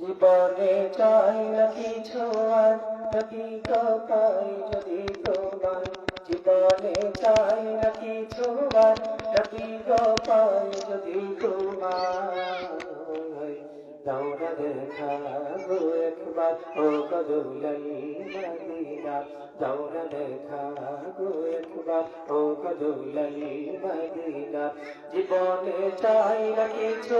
জীবনে চাই না কিছু আর যদি তো পাই যদি তোমার জীবনে চাই না একবার ও কদুলাই মদিনা দৌড়া দেখা গো একবার ও কদুলাই মদিনা জীবনে চাই না কিছু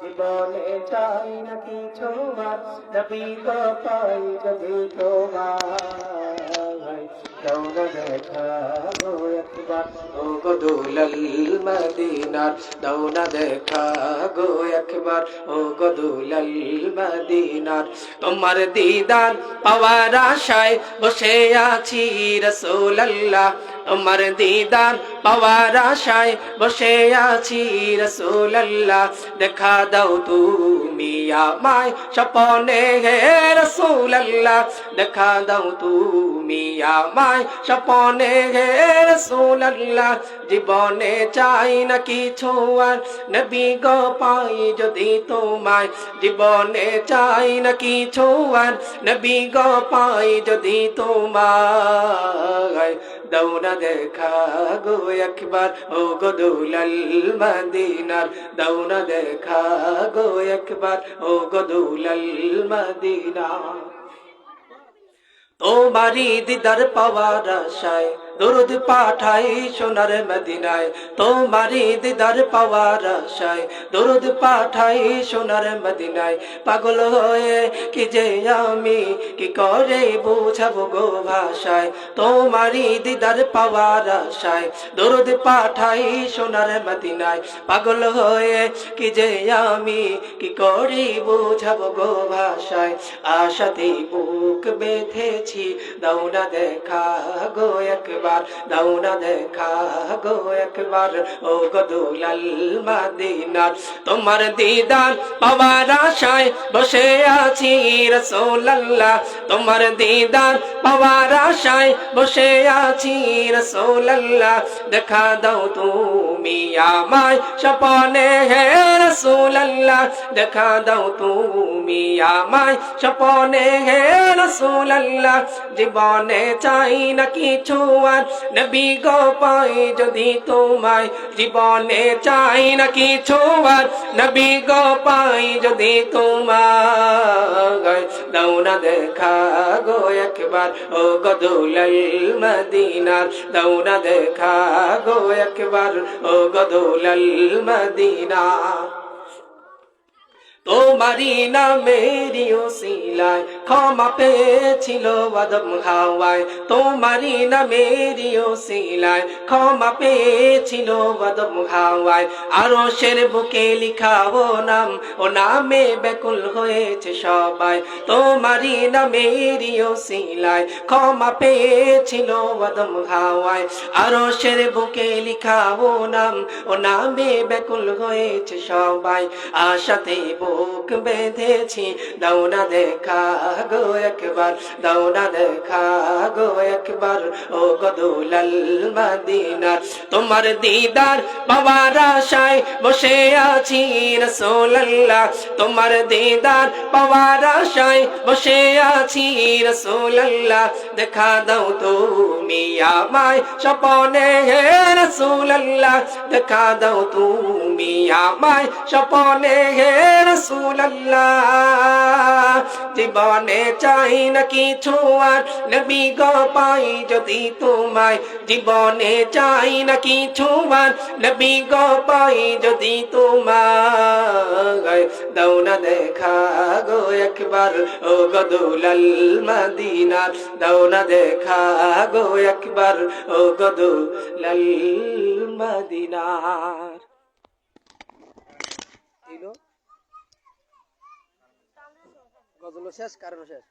জীবনে চাই না কিছু তোমার দৌড়া দেখা গো একবার ও তোমার দিদার পাওয়ার আশায় বসে আছি রসুল্লাহ তোমার দিদার পাওয়ার আশায় বসে আছি রসুল্লাহ দেখা দাও তুমি আমায় স্বপনে, হে রসুল্লাহ দেখা দাও তুমি আমায় স্বপনে, হে রসুল্লাহ জীবনে চাই না কিছু আর, নবী গো পাই যদি তোমায়। জীবনে চাই না কিছু আর, নবী গো পাই যদি তোমায়। দৌড়া দেখা গো একবার, ও গো দুলাল মদিনার। দৌড়া দেখা গো একবার ও গদুলাল দুলাল মদিনা তোমারি দিদার পাওয়ার আশায় দরুদ পাঠাই সোনার মদিনায় তোমারি দিদার পাওয়ার আশায়। দরুদ পাঠাই সোনার মদিনায়, পাগল হয়ে কি যে আমি, কি করে বুঝাবো গো ভাষায়? তোমারি দিদার পাওয়ার আশায়, দরুদ পাঠাই সোনার মদিনায়, পাগল হয়ে কি যে আমি, কি করি বুঝাবো গো ভাষায়? আশাতে বুক বেঁধেছি দাউনা দেখা গো একবার। দাউনা দেখা গো একবার। ও গদুলাল মাদিনার, তোমার দিদার পাওয়ার আশায় বসে আছি রসোল্লাহ তোমার দিদার পাওয়ার আশায় বসে আছি রসোল্লাহ দেখা দাও তুমি আমায় স্বপনে, হে রসুল্লাহ দেখা দাও তুমি আমায় স্বপনে, হে রসুল্লাহ জীবনে চাই না কিছু আর নবী গো পাই, যদি তোমায় জীবনে চাই না কিছু আর। নবী গো পাই, যদি তোমায় দাও না দেখা গো একবার। ও গদুলাল মদিনার, দাও না দেখা গো একবার। ও গদুলাল মদিনা তোমারি নামেরি ওসিলায় ক্ষমা পেয়েছিল আদম হাওয়ায়। তোমারি নামেরি ওসিলায় ক্ষমা পেয়েছিল আদম হাওয়ায়। আরও শের বুকে লিখা ও নাম, ও নামে বেকুল হয়েছে সবাই। তোমারি নামেরি ওসিলায় ক্ষমা পেয়েছিল আদম হাওয়ায়। আরও শের বুকে লিখা ও নাম, ও নামে বেকুল হয়েছে সবাই। আশাতে বুক বেঁধেছি না দেখা গো একবার, দাও না গো একবার ও গদুলাল মদিনার। তোমার দিদার বাবার আশায় বসে আছি রসোল্লাহ তোমার দিদার বাবার আশায় বসে আছি রসোল্লাহ দেখা দাও তুমি আমায় স্বপনে হে রসুল্লাহ দেখা দাও তুমি আমায় স্বপনে হে রসুল্লাহ জীবনে চাই না কিছু আর। নবী গো পাই যদি তোমায়। জীবনে চাই না কিছু আর। নবী গো পাই যদি তোমায়। দাও দেখা গো একবার। ও গদুলাল মদিনার। দাও না দেখা গো একবার। ও গদুলাল মদিনার। গজল শেষ কারণ শেষ।